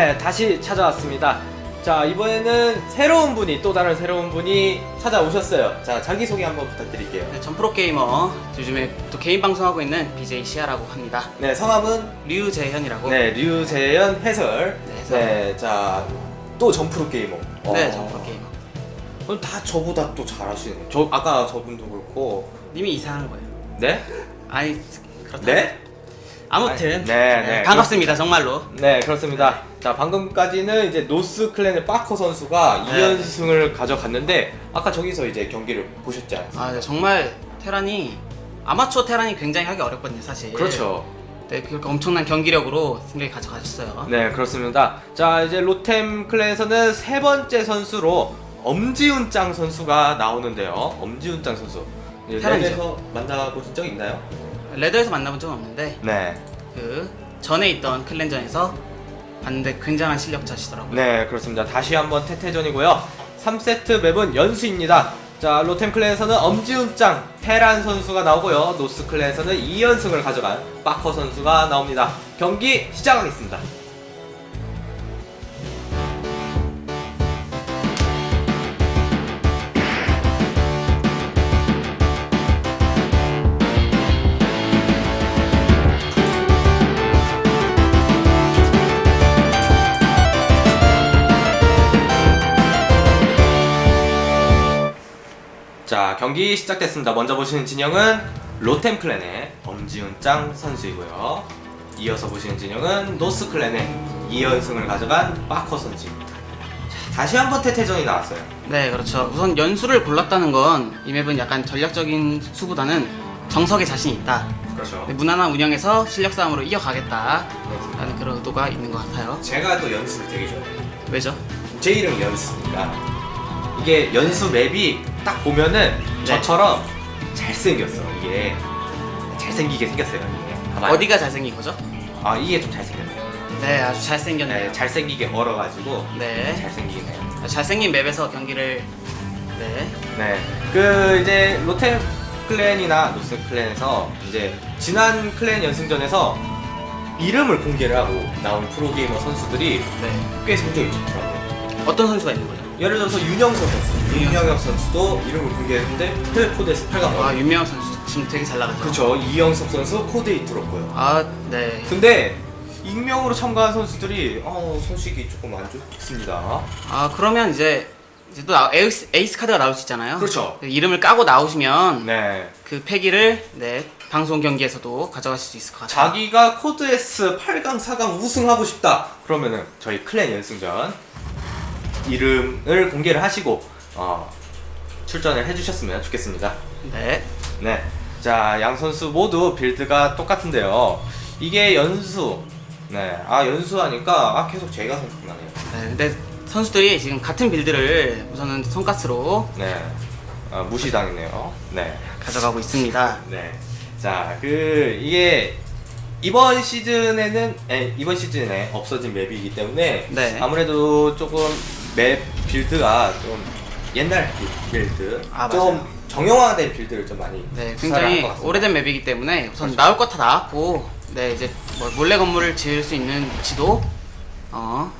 네, 다시 찾아왔습니다. 자, 이번에는 새로운 분이, 또 다른 새로운 분이 찾아오셨어요. 자, 자기소개 한번 부탁드릴게요. 네, 전 프로게이머 요즘에 또 개인 방송하고 있는 BJ 시아라고 합니다. 네, 성함은? 류재현이라고. 네, 류재현 해설. 네, 해설. 네, 자, 또 전 프로 게이머. 네, 어. 전 프로게이머. 그럼 다 저보다 또 잘하시네. 저, 아까 저분도 그렇고. 님이 이상한 거예요. 네? 아니 그렇다. 네? 아무튼 아니, 네, 네. 반갑습니다 정말로. 네, 그렇습니다. 자, 방금까지는 이제 노스 클랜의 빠커 선수가 네. 2연승을 가져갔는데, 아까 저기서 이제 경기를 보셨지 않습니까? 아, 네, 정말 테란이 아마추어 테란이 굉장히 하기 어렵거든요 사실. 그렇죠. 네, 그렇게 엄청난 경기력으로 승리를 가져가셨어요. 네, 그렇습니다. 자, 이제 로템 클랜에서는 세 번째 선수로 엄지훈짱 선수가 나오는데요. 엄지훈짱 선수. 네, 테란이죠. 레드에서 만나보신 적 있나요? 레더에서 만나본 적은 없는데 네. 그 전에 있던 클랜전에서 봤는데 굉장한 실력자시더라고요. 네, 그렇습니다. 다시 한번 태태전이고요. 3세트 맵은 연수입니다. 자, 로템 클랜에서는 엄지훈짱, 테란 선수가 나오고요. 노스 클랜에서는 2연승을 가져간 빠커 선수가 나옵니다. 경기 시작하겠습니다. 경기 시작됐습니다. 먼저 보시는 진영은 로템 클랜의 엄지훈짱 선수이고요. 이어서 보시는 진영은 노스 클랜의 2연승을 가져간 빠커 선수입니다. 자, 다시 한번 태태전이 나왔어요. 네, 그렇죠. 우선 연수를 골랐다는 건 이 맵은 약간 전략적인 수보다는 정석에 자신이 있다. 그렇죠. 네, 무난한 운영에서 실력 싸움으로 이어가겠다라는 그런 의도가 있는 것 같아요. 제가 또 연수를 되게 좋아해요. 왜죠? 제 이름이 연수니까 이게 연수 맵이 딱 보면은 네. 저처럼 잘생겼어 이게 잘생기게 생겼어요 이게 봐봐요. 어디가 잘생긴 거죠? 아 이게 좀 잘생겼네요 네, 아주 잘생겼네요. 네, 잘생기게 멀어가지고 네, 잘생기네요 잘생긴 맵에서 경기를 네, 네 그 이제 로테 클랜이나 노스 클랜에서 이제 지난 클랜 연승전에서 이름을 공개를 하고 나온 프로게이머 선수들이 네. 꽤 성적이 좋더라고요 어떤 선수가 있는 거죠? 예를 들어서 윤영석 선수 윤영석. 윤영석 선수도 이름을 공개했는데 해외 코드에서 8강 아, 윤명호 선수 지금 되게 잘 나가죠. 그렇죠 이영석 선수 코드에 들었고요 아, 네. 근데 익명으로 참가한 선수들이 어, 소식이 조금 안 좋습니다 아, 그러면 이제 이제 또 나- 에이스, 에이스 카드가 나올 수 있잖아요. 그렇죠. 이름을 까고 나오시면 네 그 패기를 네 방송 경기에서도 가져가실 수 있을 것 같아요. 자기가 코드 S 8강 4강 우승하고 싶다 그러면은 저희 클랜 연승전 이름을 공개를 하시고 어, 출전을 해주셨으면 좋겠습니다. 네. 네 자 양 선수 모두 빌드가 똑같은데요. 이게 연수. 네 아 연수 하니까 아 계속 제가 생각나네요. 네, 근데 선수들이 지금 같은 빌드를 우선은 손가스로 네. 아, 무시당했네요. 네. 가져가고 있습니다. 네. 자, 그 이게 이번 시즌에는 에, 이번 시즌에 없어진 맵이기 때문에 네. 아무래도 조금 맵 빌드가 좀 옛날 빌드, 아, 좀 맞아요. 정형화된 빌드를 좀 많이 네, 구사를 굉장히 같습니다. 오래된 맵이기 때문에 우선 그렇죠. 나올 것 다 나왔고, 네 이제 뭐 몰래 건물을 지을 수 있는 위치도 어,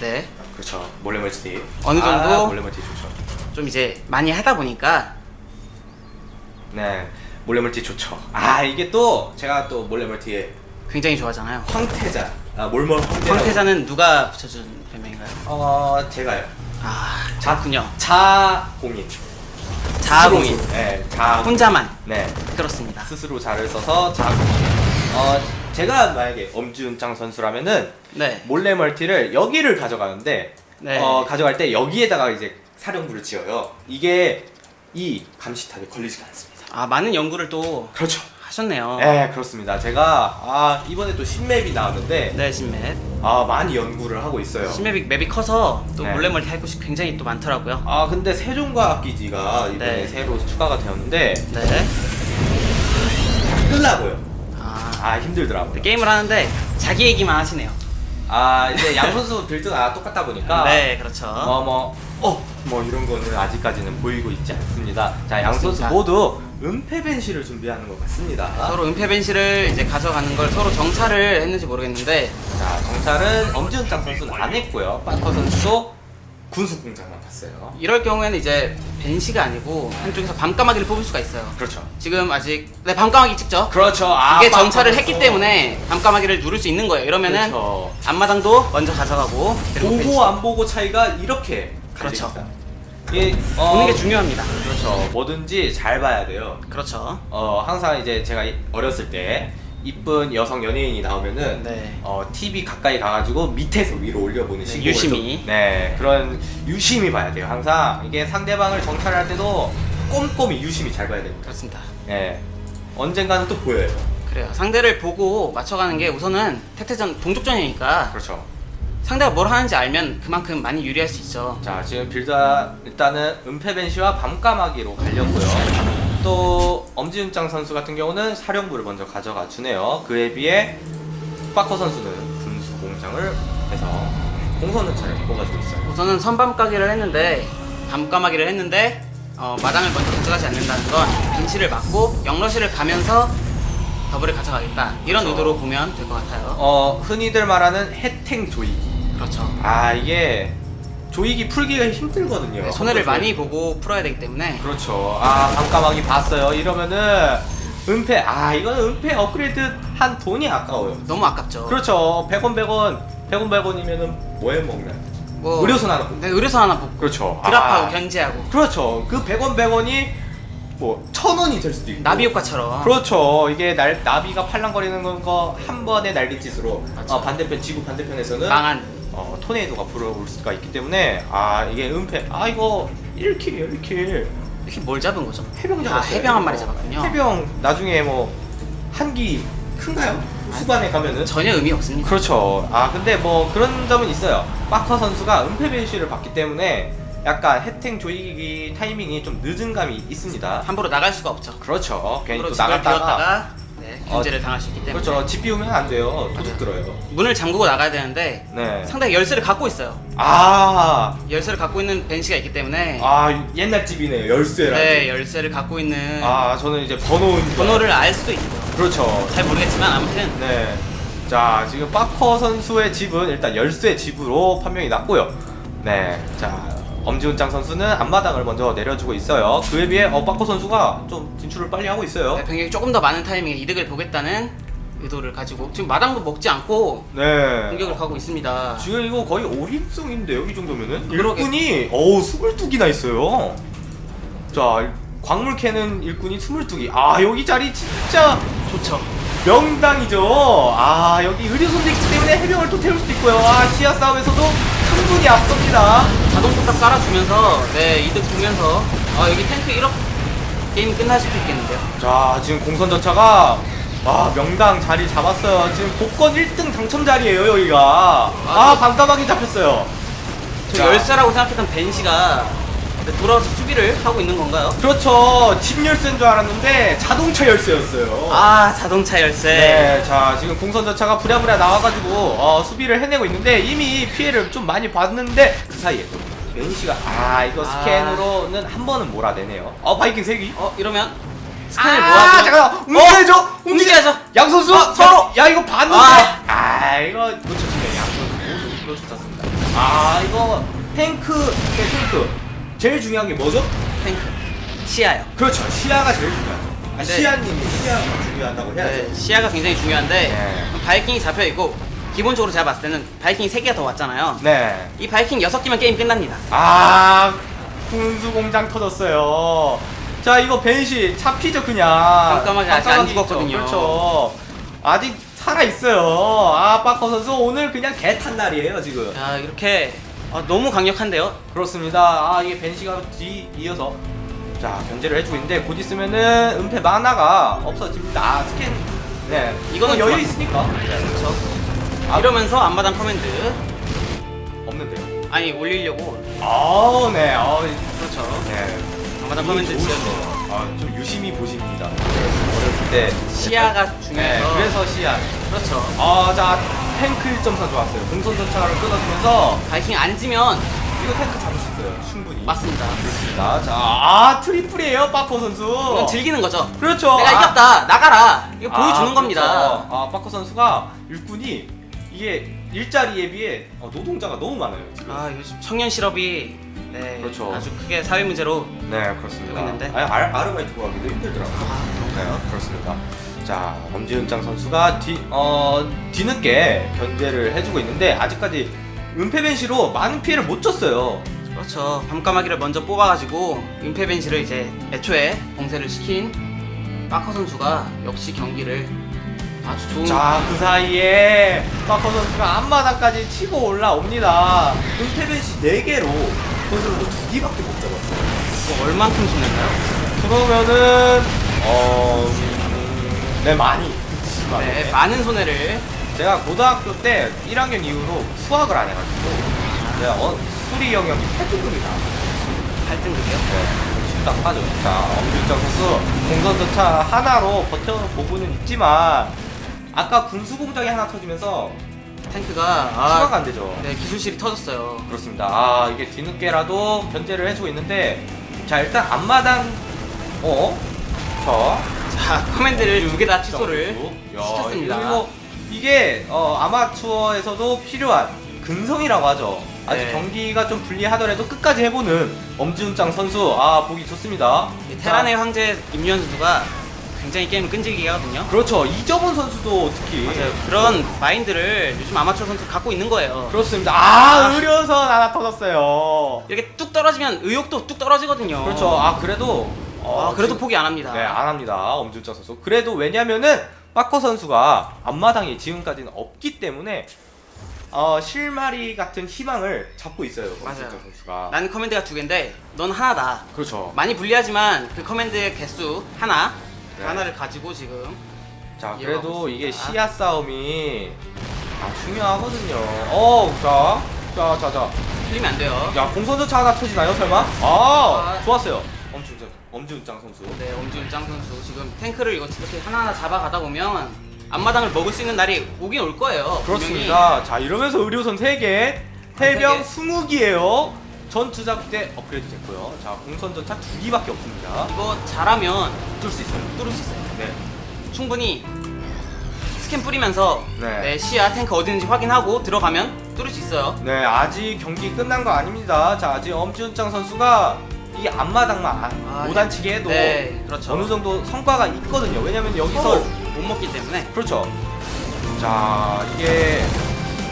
네, 그렇죠. 몰래 멀티 어느 정도? 아, 몰래 멀티 좋죠. 좀 이제 많이 하다 보니까 네, 몰래 멀티 좋죠. 아 이게 또 제가 또 몰래 멀티에 굉장히 좋아하잖아요. 황태자, 아 몰몰 황태자. 황태자는 누가 붙여준 별명인가요? 어 제가요. 아, 자군요. 자공인. 자아공인. 네, 자. 혼자만 네. 그렇습니다. 스스로 자를 써서 자공인. 어 제가 만약에 엄지훈짱 선수라면은 네, 몰래 멀티를 여기를 가져가는데 네. 어 가져갈 때 여기에다가 이제 사령부를 지어요. 이게 이 감시탑에 걸리지가 않습니다. 아 많은 연구를 또 그렇죠. 하셨네요. 네 그렇습니다. 제가 아 이번에 또 신맵이 나왔는데 네, 신맵. 아 많이 연구를 하고 있어요. 신맵이 맵이 커서 또 네. 몰래 멀티 할 곳이 굉장히 또 많더라고요. 아 근데 세종과 악기지가 이번에 네. 새로 추가가 되었는데 네. 끌라고요. 아, 아 힘들더라고요. 게임을 하는데 자기 얘기만 하시네요. 아 이제 양 선수 빌드가 똑같다 보니까 네, 그렇죠. 어뭐 어, 뭐 이런 거는 아직까지는 보이고 있지 않습니다. 자, 양 선수 맞습니다. 모두 은폐 벤시를 준비하는 것 같습니다. 서로 은폐 벤시를 이제 가져가는 걸 서로 정찰을 했는지 모르겠는데 자, 정찰은 엄지훈장 선수는 안 했고요. 빠커 선수도 군수 공장만 갔어요. 이럴 경우에는 이제 벤시가 아니고 한쪽에서 밤까마귀를 뽑을 수가 있어요. 그렇죠. 지금 아직 네 밤까마귀 찍죠. 그렇죠. 아, 이게 정찰을. 했기 때문에 밤까마귀를 누를 수 있는 거예요. 이러면은 그렇죠. 앞마당도 먼저 가져가고 그리고 벤시. 보고 안 보고 차이가 이렇게 그렇죠. 갈립니다. 이게 어, 보는 게 중요합니다. 그렇죠. 뭐든지 잘 봐야 돼요. 그렇죠. 어 항상 이제 제가 이- 어렸을 때 이쁜 여성 연예인이 나오면은 네. 어 TV 가까이 가가지고 밑에서 위로 올려보는 네, 신곡을 유심히. 좀- 네 그런 유심히 봐야 돼요. 항상 이게 상대방을 정찰할 때도 꼼꼼히 유심히 잘 봐야 됩니다. 그렇습니다. 네 언젠가는 또 보여요. 그래요. 상대를 보고 맞춰가는 게 우선은 태태전 동족전이니까 그렇죠. 상대가 뭘 하는지 알면 그만큼 많이 유리할 수 있죠. 자 지금 빌드 일단은 은폐 벤시와 밤까마귀로 갈렸고요. 또 엄지윤짱 선수 같은 경우는 사령부를 먼저 가져가 주네요. 그에 비해 빠커 선수는 군수 공장을 해서 공선 전차를 뽑아주고 있어요. 우선은 선밤 까기를 했는데 밤까마귀를 했는데 어, 마당을 먼저 가져가지 않는다는 건 벤치를 막고 영러시를 가면서 더블을 가져가겠다 이런 그렇죠. 의도로 보면 될 것 같아요. 어 흔히들 말하는 혜택 조이기. 그렇죠. 아 이게 조이기 풀기가 힘들거든요. 네, 손해를. 많이 보고 풀어야 되기 때문에 그렇죠. 아 밤까마귀 봤어요. 이러면은 은폐 아 이거는 은폐 업그레이드 한 돈이 아까워요. 너무 아깝죠. 그렇죠. 100원 100원 100원 100원이면은 뭐해 먹나요? 뭐 의료선 하나 뽑고. 네, 의료선 하나 뽑고 그렇죠. 드랍하고 아, 견제하고 그렇죠. 그 100원 100원이 뭐 1000원이 될 수도 있고. 나비 효과처럼 그렇죠. 이게 날 나비가 팔랑거리는 거 한 번의 날갯짓으로 맞죠. 어, 반대편 지구 반대편에서는 망한 어, 토네이도가 불어올 수가 있기 때문에 아 이게 은폐 아 이거 1킬이에요 1킬 이렇게 뭘 잡은 거죠? 해병 아, 잡았어요 해병 한 마리 잡았군요. 해병 나중에 뭐 한기 큰가요? 후반에 가면은 전혀 의미 없습니다. 그렇죠 아 근데 뭐 그런 점은 있어요 빠커 선수가 은폐 벤시를 받기 때문에 약간 혜택 조이기 타이밍이 좀 늦은 감이 있습니다 함부로 나갈 수가 없죠. 그렇죠 괜히 함부로 또 집을 나갔다가 비웠다가 견제를 당할 수 있기 때문에 그렇죠 집 비우면 안 돼요 도둑 들어요 문을 잠그고 나가야 되는데 네. 상대가 열쇠를 갖고 있어요. 아, 열쇠를 갖고 있는 벤시가 있기 때문에 아 옛날 집이네요 열쇠라. 네 열쇠를 갖고 있는 아 저는 이제 번호 번호를 알 수도 있죠. 그렇죠. 잘 모르겠지만 아무튼 네. 자 지금 빠커 선수의 집은 일단 열쇠 집으로 판명이 났고요. 네. 자 엄지훈장 선수는 앞마당을 먼저 내려주고 있어요. 그에 비해 어 빠커 선수가 좀 진출을 빨리 하고 있어요. 네, 병력이 조금 더 많은 타이밍에 이득을 보겠다는 의도를 가지고 지금 마당도 먹지 않고 네. 공격을 가고 있습니다. 지금 이거 거의 오림성인데요 이 정도면은 그러게. 일꾼이 어우 22기나 있어요 자 광물 캐는 일꾼이 22기 아 여기 자리 진짜 좋죠. 명당이죠 아 여기 의료선도 있기 때문에 해병을 또 태울 수도 있고요 아 시야 싸움에서도 충분히 앞섭니다. 자동 포탑 깔아주면서 네 이득 보면서. 아 여기 탱크 1억 게임 끝날 수도 있겠는데요. 자 지금 공선 전차가 아 명당 자리 잡았어요. 지금 복권 1등 당첨 자리에요 여기가. 아 아, 반가방이 잡혔어요. 저 자. 열쇠라고 생각했던 벤시가 네, 돌아와서 수비를 하고 있는 건가요? 그렇죠 집 열쇠인 줄 알았는데 자동차 열쇠였어요 아 자동차 열쇠. 네, 자 지금 공선전차가 부랴부랴 나와가지고 어, 수비를 해내고 있는데 이미 피해를 좀 많이 봤는데 그 사이에 또 벤시가 아 이거 아. 스캔으로는 한 번은 몰아내네요. 어 바이킹 세기. 어 이러면 스캔을 아 모아주면 잠깐 움직여야죠. 어? 움직여야죠. 양 선수 어, 서로 야 이거 봤는데 아. 아, 이거 놓쳤네요. 양 선수 모두 놓쳤습니다. 아 이거 탱크 네, 탱크 제일 중요한 게 뭐죠? 탱크 시야요. 그렇죠 시야가 제일 중요하죠. 아, 네. 시야님이 시야가 중요하다고 해야죠. 네, 시야가 굉장히 중요한데 네. 바이킹이 잡혀 있고 기본적으로 제가 봤을 때는 바이킹이 3개가 더 왔잖아요. 네. 이 바이킹 6개면 게임 끝납니다. 아 군수 공장 터졌어요. 자 이거 벤시 잡히죠 그냥. 깜깜하게 아직 안 죽었거든요. 그렇죠. 아직 살아 있어요. 아 빠커 선수 오늘 그냥 개 탄 날이에요 지금. 야 이렇게 아, 너무 강력한데요. 그렇습니다. 아 이게 벤시가 뒤 이어서 자 견제를 해주고 있는데 곧 있으면은 은폐 만화가 없어집니다. 아 스캔. 네 이거는 이거는 여유 좋아. 있으니까. 그렇죠. 아. 이러면서 앞마당 커맨드 없는데요. 아니 올리려고 아 네. 아 그렇죠. 네. 앞마당 커맨드 지어서 아 좀 유심히 보십니다. 어렸을 때 시야가 네, 중요해서 그래서 시야. 그렇죠. 아, 자, 탱크 1.4 좋았어요. 공선 전차를 끊어주면서 바이킹 안 지면 이거 탱크 잡을 수 있어요. 충분히. 맞습니다. 맞습니다. 자, 아 트리플이에요, 빠코 선수. 이건 즐기는 거죠. 그렇죠. 내가 아, 이겼다. 나가라. 이거 아, 보여주는 겁니다. 그렇죠. 아, 빠코 선수가 일꾼이 이게 일자리에 비해 어, 노동자가 너무 많아요. 지금. 아 요즘 청년 실업이 네, 그렇죠. 아주 크게 사회 문제로 네, 그렇습니다. 되고 있는데. 아니, 알, 아르바이트 구하기도 힘들더라고요. 네, 그렇습니다. 자, 엄지은장 선수가 뒤, 어, 뒤늦게 견제를 해주고 있는데 아직까지 은폐 벤시로 많은 피해를 못 줬어요. 그렇죠. 밤까마귀를 먼저 뽑아가지고 은폐 벤시를 이제 애초에 봉쇄를 시킨 빠커 선수가 역시 경기를 아주 좋은 자, 그 사이에 마커 선수가 앞마당까지 치고 올라옵니다. 은폐벤시 4개로 선수로 두 개밖에 못 잡았어요. 이거 얼만큼 손해인가요? 그러면은, 어, 음, 네, 많이. 네, 많은 손해를 제가 고등학교 때 1학년 이후로 수학을 안 해가지고 제가 어, 수리 영역이 8등급이 나왔어요. 8등급이요. 네, 심각하죠. 자, 엄준정 선수 공선전차 하나로 버텨보고는 있지만 아까 군수공장이 하나 터지면서 탱크가 아, 안 되죠. 네 기술실이 터졌어요. 그렇습니다. 아, 이게 뒤늦게라도 견제를 해주고 있는데 자, 일단 앞마당 어? 자, 자 커맨드를 두 개 다 취소를 야, 시켰습니다. 그리고 이게 어, 아마추어에서도 필요한 근성이라고 하죠. 아직 네. 경기가 좀 불리하더라도 끝까지 해보는 엄지훈장 선수 아 보기 좋습니다. 이 테란의 황제 임유현 선수가 굉장히 게임을 끈질기게 하거든요. 자, 그렇죠. 이정훈 선수도 특히 맞아요. 그런 마인드를 요즘 아마추어 선수 갖고 있는 거예요. 그렇습니다. 아 의료선 하나 터졌어요. 이렇게 뚝 떨어지면 의욕도 뚝 떨어지거든요. 그렇죠. 아 그래도 어, 아, 그래도 지금- 포기 안 합니다. 네, 안 합니다. 엄준장 선수. 그래도 왜냐면은 빠커 선수가 앞마당이 지금까지는 없기 때문에 어, 실마리 같은 희망을 잡고 있어요. 맞아요. 엄준장 선수가. 나는 커맨드가 두 개인데 넌 하나다. 그렇죠. 많이 불리하지만 그 커맨드의 개수 하나 그 네. 하나를 가지고 지금 자, 그래도 이게 있습니다. 시야 싸움이 아, 중요하거든요. 어, 자, 자, 자, 자. 틀리면 안 돼요. 야, 공선전차 하나 터지나요, 설마? 아, 아. 좋았어요. 엄준장, 엄준장 선수. 네, 엄지훈 짱 선수 지금 탱크를 이거 이렇게 하나하나 잡아가다 보면 앞마당을 먹을 수 있는 날이 오긴 올 거예요. 그렇습니다. 자, 이러면서 의료선 3개, 해병 세 20기예요. 전투작대 업그레이드 됐고요. 자, 공선 전차 2기밖에 없습니다. 분명히 이거 잘하면 뚫을 수 있어요. 뚫을 수 있어요. 네. 충분히 스캔 뿌리면서 네. 네, 시야 탱크 어디 있는지 확인하고 들어가면 뚫을 수 있어요. 네, 아직 경기 끝난 거 아닙니다. 자, 아직 엄지훈장 선수가 이 앞마당만 아, 못 안치게 해도 네, 그렇죠. 어느 정도 성과가 있거든요. 왜냐면 여기서 서로 못 먹기 때문에 그렇죠. 자, 이게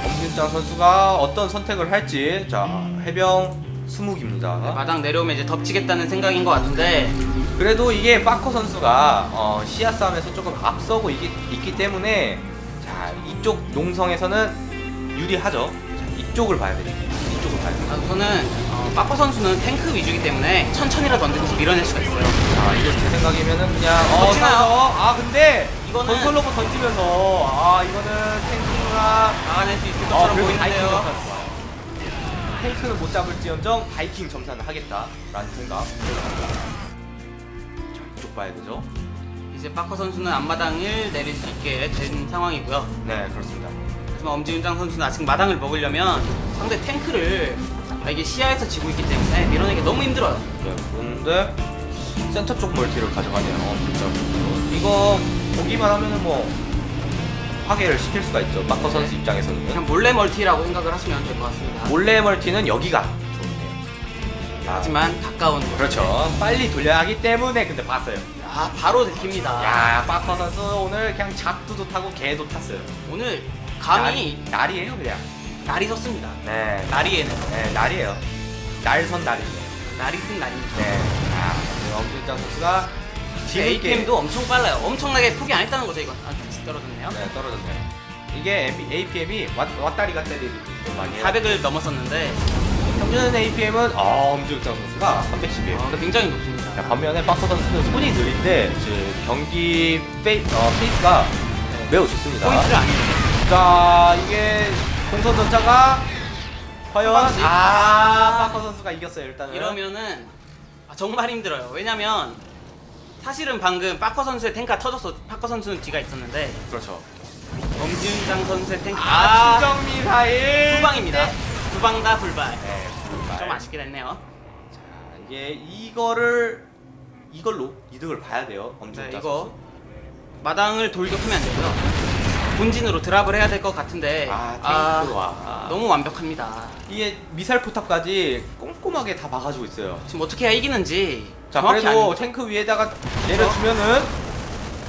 엄지훈장 선수가 어떤 선택을 할지 자, 해병 20기입니다. 네, 마당 내려오면 이제 덮치겠다는 생각인 것 같은데 그래도 이게 빠커 선수가 어, 시야 싸움에서 조금 앞서고 있기, 있기 때문에 자 이쪽 농성에서는 유리하죠. 자, 이쪽을 봐야 됩니다. 이쪽을 봐야. 아, 우선은 어, 빠커 선수는 탱크 위주이기 때문에 천천히라도 던지면서 밀어낼 수가 있어요. 자 이게 제 생각이면은 그냥 어? 사서, 아 근데 이거는- 건설 로봇 던지면서 아 이거는 탱크가 막아낼 수 있을 아 것처럼 바이킹 보이는데요. 탱크는 못 잡을지언정 바이킹 점사는 하겠다라는 생각. 자 이쪽 봐야 되죠. 이제 빠커 선수는 앞마당을 내릴 수 있게 된 상황이고요. 네 그렇습니다. 하지만 엄지훈장 선수는 아직 마당을 먹으려면 상대 탱크를 아, 이게 시야에서 지고 있기 때문에 밀어내기 너무 힘들어요. 네, 그런데 센터 쪽 멀티를 가져가네요. 진짜. 이거 보기만 하면은 뭐 파괴를 시킬 수가 있죠. 마커 선수 입장에서는 그냥 몰래 멀티라고 생각을 하시면 될 것 같습니다. 몰래 멀티는 여기가 좋은데요. 하지만 가까운 곳. 그렇죠. 빨리 돌려야 하기 때문에 근데 봤어요. 아 바로 들킵니다. 야, 마커 선수 오늘 그냥 작두도 타고 개도 탔어요. 오늘 감히 날, 날이에요 그냥. 날이 섰습니다. 네, 날이에는 네 날이에요. 날선 날이에요. 날이 쓴 날입니다. 네. 아, 엄준장 선수가 APM도 엄청 빨라요. 엄청나게 포기 안 했다는 거죠 이건. 아 떨어졌네요. 네, 떨어졌네요. 이게 APM이 왔다리 갔다리 좀 많이 해요. 400을 넘었었는데 평균 APM은 어, 엄지욱장 선수가 310이에요. 아, 굉장히 높습니다. 자, 반면에 박서 선수는 손이 느린데 지금 경기 페이, 어, 페이스가 매우 좋습니다. 포인트를 안 해요. 자, 이게 공선 전차가 과연 한 방씩. 아, 박서 선수가 이겼어요 일단은. 이러면은 아, 정말 힘들어요. 왜냐면 사실은 방금 빠커 선수의 탱크가 터졌어. 파커 선수는 뒤가 있었는데 그렇죠. 엄지훈장 선수의 탱크. 아, 아, 수정 미사일. 후방입니다. 후방과 불발. 네, 불발. 좀 아쉽게 됐네요. 자, 이게 이거를 이걸로 이득을 봐야 돼요. 엄청 네, 짜 이거 마당을 돌격하면 안 되고요. 본진으로 드랍을 해야 될 것 같은데 아, 탱크로 와. 너무 완벽합니다. 이게 미사일 포탑까지 꼼꼼하게 다 막아주고 있어요. 지금 어떻게 해야 이기는지 자, 정확히 그래도 안... 탱크 위에다가 내려주면은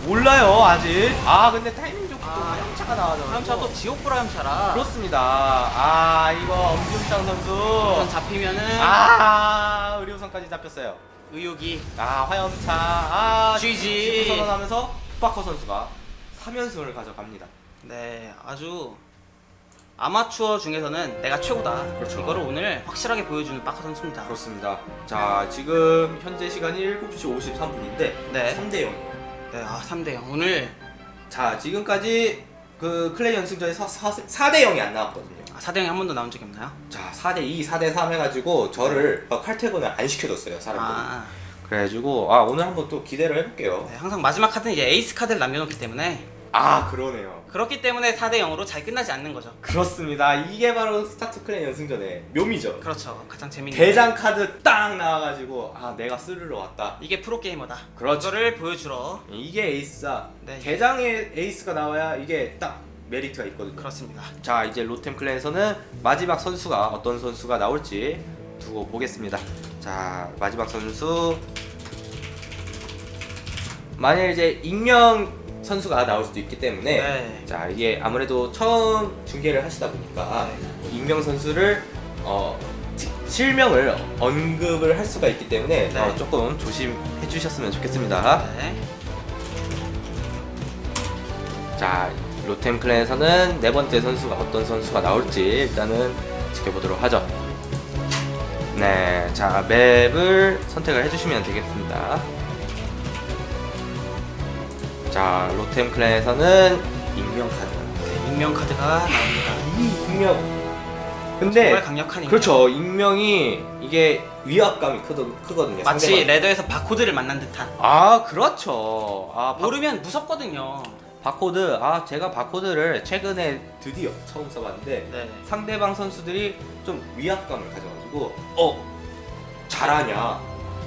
몰라요 아직. 아, 근데 타이밍 좋고 또 아, 화염차가 나와서. 화염차 또 지옥불 화염차라 그렇습니다. 아, 이거 엄지훈장 선수. 잡히면은 아, 의료선까지 잡혔어요. 의욕이 아, 화염차. 아, GG. 선언하면서 파커 선수가 3연승을 가져갑니다. 네 아주 아마추어 중에서는 내가 최고다. 그렇죠. 이거를 오늘 확실하게 보여주는 빠카 선수입니다. 그렇습니다. 자, 지금 현재 시간이 7시 53분인데 네. 3대 0. 네, 아 3대 0. 오늘 자, 지금까지 그 클레이 연승전에서 4, 4대 0이 안 나왔거든요. 4대 0이 한 번도 나온 적이 없나요? 자, 4대 2, 4대 3 해가지고 저를 어, 칼퇴근을 안 시켜줬어요, 사람들이. 아, 그래가지고 아 오늘 한번 또 기대를 해볼게요. 네, 항상 마지막 카드는 이제 에이스 카드를 남겨놓기 때문에 아 그러네요. 그렇기 때문에 4대 0으로 잘 끝나지 않는 거죠. 그렇습니다. 이게 바로 스타트 클레이 연승전의 묘미죠. 그렇죠. 가장 재밌는 대장 카드 딱 나와가지고 아 내가 스르러 왔다. 이게 프로 게이머다. 그렇죠. 이거를 보여주러 이게 에이스다. 네. 대장의 에이스가 나와야 이게 딱 메리트가 있거든요. 그렇습니다. 자 이제 로템 클랜에서는 마지막 선수가 어떤 선수가 나올지 두고 보겠습니다. 자 마지막 선수 만약 이제 익명 선수가 나올 수도 있기 때문에 네. 자 이게 아무래도 처음 중계를 하시다 보니까 네. 익명 선수를 어 지- 실명을 언급을 할 수가 있기 때문에 네. 어, 조금 조심해 주셨으면 좋겠습니다. 네. 자 로템 클랜에서는 네 번째 선수가 어떤 선수가 나올지 일단은 지켜보도록 하죠. 네, 자 맵을 선택을 해주시면 되겠습니다. 자 로템 클랜에서는 익명 카드. 네, 익명 카드가 나옵니다. 이 익명. 근데 정말 강력한 익명. 그렇죠 익명이 이게 위압감이 크거, 크거든요. 마치 상대방. 레더에서 바코드를 만난 듯한. 아 그렇죠. 아 바, 모르면 무섭거든요. 바코드 아 제가 바코드를 최근에 드디어 처음 써봤는데 네. 상대방 선수들이 좀 위압감을 가져가지고 어 잘하냐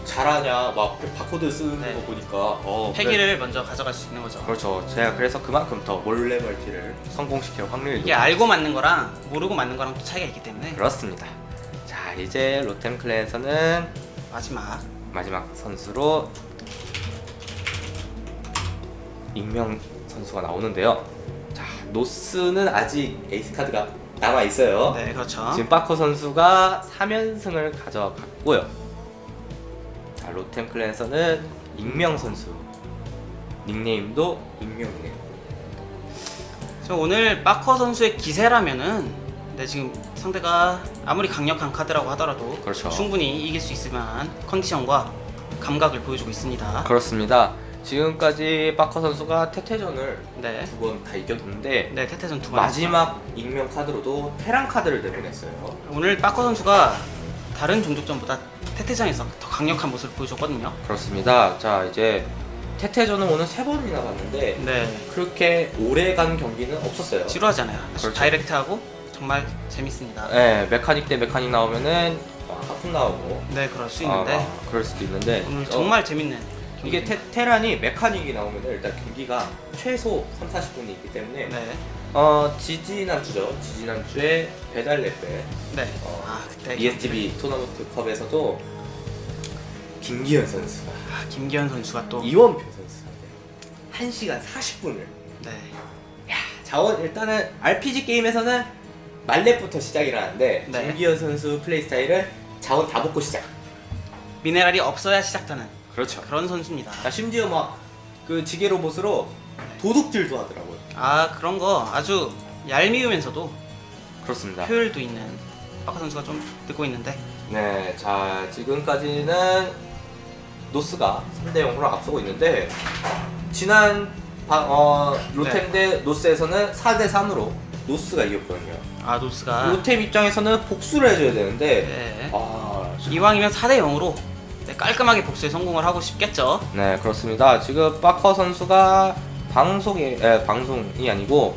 잘하냐 막 바코드 쓰는 네. 거 보니까 어 그래. 패기를 먼저 가져갈 수 있는 거죠. 그렇죠 제가 그래서 그만큼 더 몰래 멀티를 성공시킬 확률이 이게 높아요. 알고 맞는 거랑 모르고 맞는 거랑 또 차이가 있기 때문에 그렇습니다 자 이제 로템 클랜에서는 마지막 마지막 선수로 익명 선수가 나오는데요 자 노스는 아직 에이스 카드가 남아 있어요 네 그렇죠. 지금 빠코 선수가 3연승을 가져갔고요. 자, 로템 클랜에서는 익명 선수. 닉네임도 익명이네요. 저 오늘 빠커 선수의 기세라면은 네 지금 상대가 아무리 강력한 카드라고 하더라도 그렇죠. 충분히 이길 수 있을 만한 컨디션과 감각을 보여주고 있습니다. 그렇습니다. 지금까지 빠커 선수가 태태전을 네. 두 번 다 이겼는데 네 태태전 두 번. 마지막 익명 카드로도 테란 카드를 내보냈어요. 오늘 빠커 선수가 다른 종족전보다 태태전에서 더 강력한 모습을 보여줬거든요. 그렇습니다. 자 이제 태태전은 오늘 세 번이나 봤는데 네. 그렇게 오래 간 경기는 없었어요. 지루하잖아요. 그렇죠. 다이렉트하고 정말 재밌습니다. 네, 메카닉 대 메카닉 나오면은 어, 하품 나오고 네 그럴 수 있는데 아, 그럴 수도 있는데 오늘 어, 정말 재밌는 이게 경기입니다. 테, 테란이 메카닉이 나오면 일단 경기가 최소 3, 40분이 있기 때문에 네. 어 지지난주죠 지지난주에 배달 랩배 네. 어, 아 그때 ESTV 토너먼트 컵에서도 김기현 선수가 아, 김기현 선수가 또 이원표 선수한테 1시간 40분을 네. 자원 일단은 RPG 게임에서는 말렙부터 시작이라는데 네. 김기현 선수 플레이 스타일은 자원 다 먹고 시작 미네랄이 없어야 시작하는 그렇죠 그런 선수입니다. 아, 심지어 막 그 지게 로봇으로 도둑질도 하더라고요. 아 그런 거 아주 얄미우면서도 그렇습니다. 효율도 있는 빠카 선수가 좀 듣고 있는데 네, 자 지금까지는 노스가 3대 0으로 앞서고 있는데 지난 바, 어, 로템 대 노스에서는 4대 3으로 노스가 이겼거든요. 아 노스가 로템 입장에서는 복수를 해줘야 되는데 네. 아, 이왕이면 4대 0으로 네, 깔끔하게 복수에 성공을 하고 싶겠죠. 네 그렇습니다. 지금 빠커 선수가 방송에 에, 방송이 아니고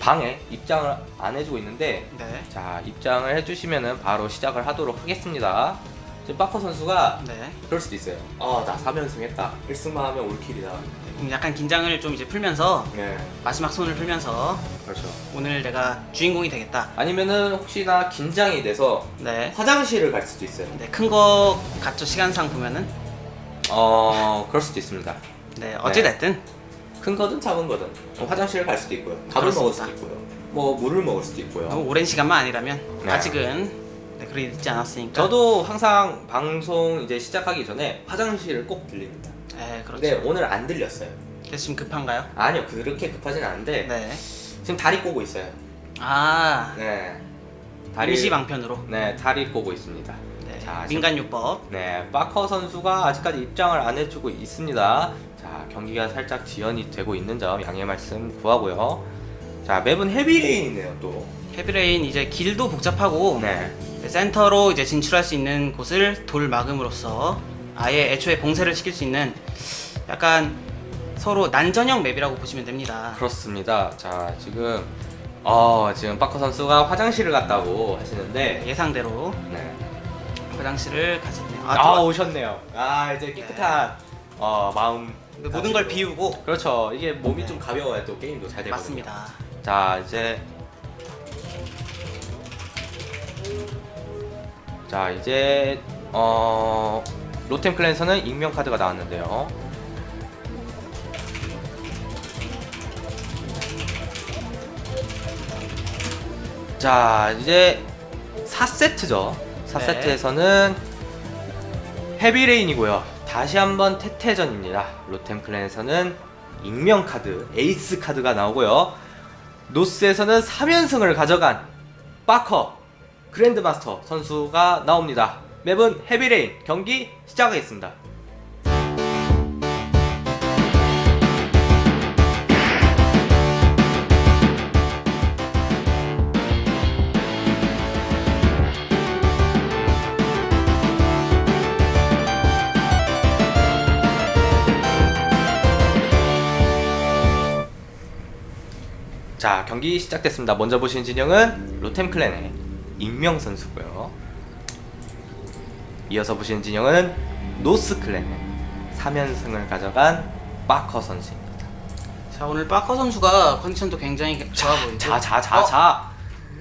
방에 입장을 안 해주고 있는데 네. 자 입장을 해주시면은 바로 시작을 하도록 하겠습니다. 지금 빠커 선수가 네. 그럴 수도 있어요. 아나 3연승 했다. 1승만 하면 올킬이다. 그럼 약간 긴장을 좀 이제 풀면서 네 마지막 손을 풀면서 그렇죠. 오늘 내가 주인공이 되겠다. 아니면은 혹시나 긴장이 돼서 네. 화장실을 갈 수도 있어요. 네, 큰 거 같죠 시간상 보면은. 어 그럴 수도 있습니다. 네, 어찌 됐든 큰 거든 작은 거든 뭐 화장실을 갈 수도 있고요. 밥을 먹을 수도 있고요. 뭐 물을 먹을 수도 있고요. 오랜 시간만 아니라면 네. 아직은 네, 그리 늦지 않았으니까. 저도 항상 방송 이제 시작하기 전에 화장실을 꼭 들립니다. 네, 그렇죠. 근데 오늘 안 들렸어요. 그래서 지금 급한가요? 아니요 그렇게 급하진 않은데 네. 지금 다리 꼬고 있어요. 아, 네. 임시 방편으로. 네 다리 꼬고 있습니다. 네. 자, 민간요법. 네 빠커 선수가 아직까지 입장을 안 해주고 있습니다. 자 경기가 살짝 지연이 되고 있는 점 양해 말씀 구하고요. 자 맵은 헤비레인이네요 또. 헤비레인 이제 길도 복잡하고 네. 센터로 이제 진출할 수 있는 곳을 돌 막음으로써 아예 애초에 봉쇄를 시킬 수 있는 약간 서로 난전형 맵이라고 보시면 됩니다. 그렇습니다. 자 지금 어 지금 빠커 선수가 화장실을 갔다고 하시는데 예상대로 네. 화장실을 가셨네요. 아, 아, 또 오셨네요. 아 이제 깨끗한 어 마음. 근데 모든 걸 가지고. 비우고 그렇죠. 이게 몸이 네. 좀 가벼워야 또 게임도 잘 되거든요. 맞습니다. 자 이제 자 이제 어 로템 클랜에서는 익명 카드가 나왔는데요. 자 이제 4세트죠. 4세트에서는 헤비레인이고요. 다시 한번 태태전입니다. 로템 클랜에서는 익명 카드, 에이스 카드가 나오고요. 노스에서는 3연승을 가져간 빠커 그랜드마스터 선수가 나옵니다. 맵은 헤비레인 경기 시작하겠습니다. 자 경기 시작됐습니다. 먼저 보신 진영은 로템 클랜의 익명 선수고요. 이어서 보신 진영은 노스 클랜의 3연승을 가져간 빠커 선수입니다. 자 오늘 빠커 선수가 컨디션도 굉장히 좋아 보이고 자자자 어, 자.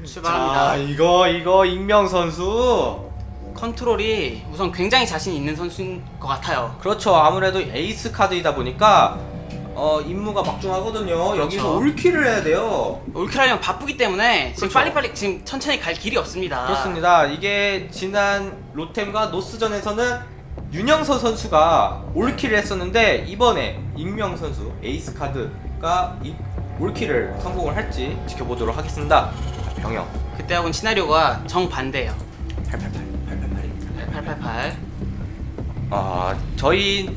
출발합니다. 자 이거 이거 익명 선수. 컨트롤이 우선 굉장히 자신 있는 선수인 것 같아요. 그렇죠. 아무래도 에이스 카드이다 보니까 어 임무가 막중하거든요. 여기서 그렇죠. 올킬을 해야 돼요. 올킬하려면 바쁘기 때문에 지금 그렇죠. 빨리빨리 지금 천천히 갈 길이 없습니다. 그렇습니다. 이게 지난 로템과 노스전에서는 윤영서 선수가 올킬을 했었는데 이번에 익명 선수 에이스 카드가 이 올킬을 성공을 할지 지켜보도록 하겠습니다. 자, 병영 그때하고는 시나리오가 정반대예요. 888 888입니다. 888. 아 저희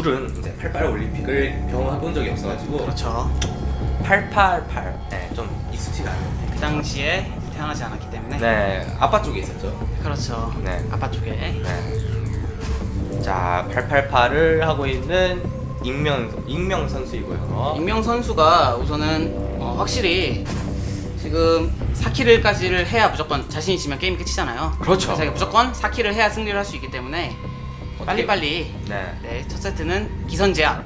둘은 이제 88 올림픽을 경험해 본 적이 없어가지고 그렇죠. 888 네, 좀 익숙지가 않은데. 그 당시에 태어나지 않았기 때문에. 네 아빠 쪽에 있었죠. 그렇죠. 네. 아빠 쪽에. 네. 자, 888을 하고 있는 익명 익명 선수이고요. 익명 선수가 우선은 어, 확실히 지금 4킬을까지를 해야 무조건 자신 있으면 게임 끝이잖아요. 그렇죠. 그래서 무조건 4킬을 해야 승리를 할 수 있기 때문에 빨리 빨리 네. 네, 첫 세트는 기선제압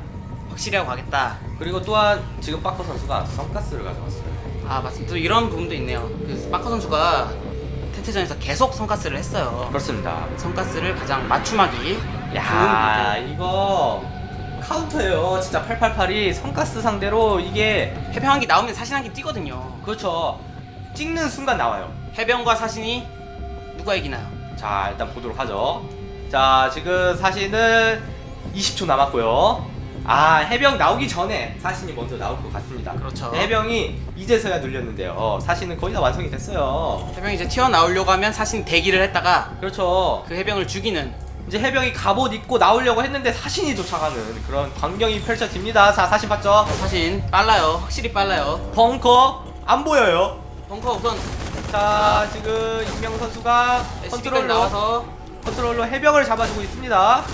확실히 하고 가겠다. 그리고 또한 지금 빠커 선수가 선가스를 가져왔어요. 아 맞습니다. 또 이런 부분도 있네요. 그 마커 선수가 테트전에서 계속 성가스를 했어요. 그렇습니다. 성가스를 가장 맞춤하기 야, 좋은 이거 카운터예요. 진짜 888이 선가스 상대로 이게 부분. 해병 한기 나오면 사신 한기 뛰거든요. 그렇죠. 찍는 순간 나와요. 해병과 사신이 누가 이기나요? 자, 일단 보도록 하죠. 자, 지금 사신은 20초 남았고요. 아, 해병 나오기 전에 사신이 먼저 나올 것 같습니다. 그렇죠. 해병이 이제서야 눌렸는데요. 어, 사신은 거의 다 완성이 됐어요. 해병이 이제 튀어나오려고 하면 사신 대기를 했다가 그렇죠. 그 해병을 죽이는 이제 해병이 갑옷 입고 나오려고 했는데 사신이 도착하는 그런 광경이 펼쳐집니다. 자, 사신 봤죠? 사신 빨라요. 확실히 빨라요. 벙커 안 보여요. 벙커 우선 자, 지금 임명 선수가 SB까지 컨트롤러 나와서 컨트롤러 해병을 잡아주고 있습니다.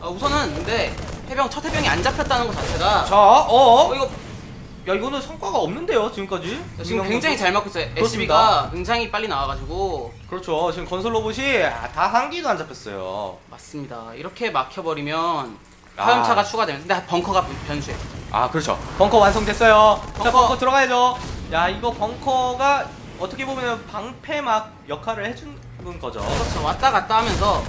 어, 우선은 근데 해병 첫 해병이 안 잡혔다는 것 자체가 자, 어? 어 이거 야 이거는 성과가 없는데요 지금까지 지금 굉장히? 잘 맞고 있어요. SB가 굉장히 빨리 나와가지고 그렇죠 지금 건설 로봇이 다한 기도 안 잡혔어요 맞습니다. 이렇게 막혀버리면 아. 화염차가 추가되면 근데 벙커가 변- 변수예요. 아 그렇죠 벙커 완성됐어요 자 벙커. 벙커 들어가야죠 야 이거 벙커가 어떻게 보면 방패막 역할을 해 주는 거죠 그렇죠. 왔다 갔다 하면서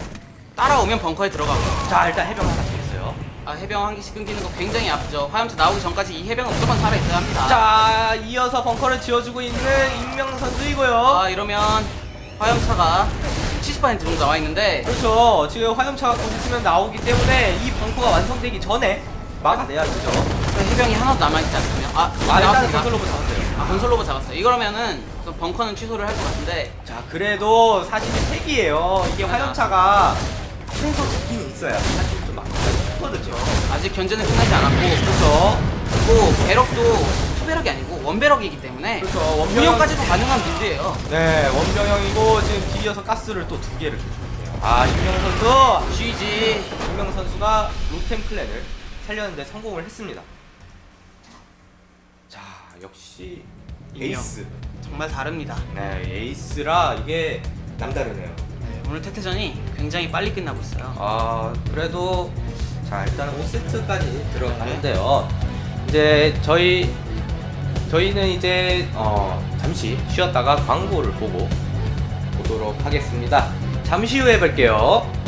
따라오면 벙커에 들어가고요. 자 일단 해병 하나 생겼어요 아 해병 한 개씩 끊기는 거 굉장히 아프죠. 화염차 나오기 전까지 이 해병은 무조건 살아 있어야 합니다. 자 이어서 벙커를 지어주고 있는 익명 선수이고요 아 이러면 화염차가 70% 정도 나와 있는데 그렇죠 지금 화염차가 곧 있으면 나오기 때문에 이 벙커가 완성되기 전에 막아내야 되죠 해병이 하나도 남아 있지 않으면 아, 아 일단 나왔습니다. 로봇 잡았어요 아 건설 로봇 잡았어요. 그 벙커는 취소를 할 것 같은데. 자 그래도 사실이 색이에요. 이게 맞아. 화염차가 최소 두 기는 있어야 사실 좀 많거든요. 아직 견제는 끝나지 않았고. 그렇죠. 그리고 배럭도 투배럭이 아니고 원배럭이기 때문에 그렇죠. 원병형 운영까지도 가능한 빌드예요. 네 원병형이고 지금 뒤이어서 가스를 또 두 개를 주시네요. 아 임명 선수. GG 임명 선수가 로템 클랜을 살렸는데 성공을 했습니다. 자 역시. 에이스 정말 다릅니다. 네 에이스라 이게 남다르네요 네, 오늘 태태전이 굉장히 빨리 끝나고 있어요. 아 그래도 자 일단은 5세트까지 들어가는데요. 이제 저희 저희는 이제 어 잠시 쉬었다가 광고를 보고 보도록 하겠습니다. 잠시 후에 뵐게요.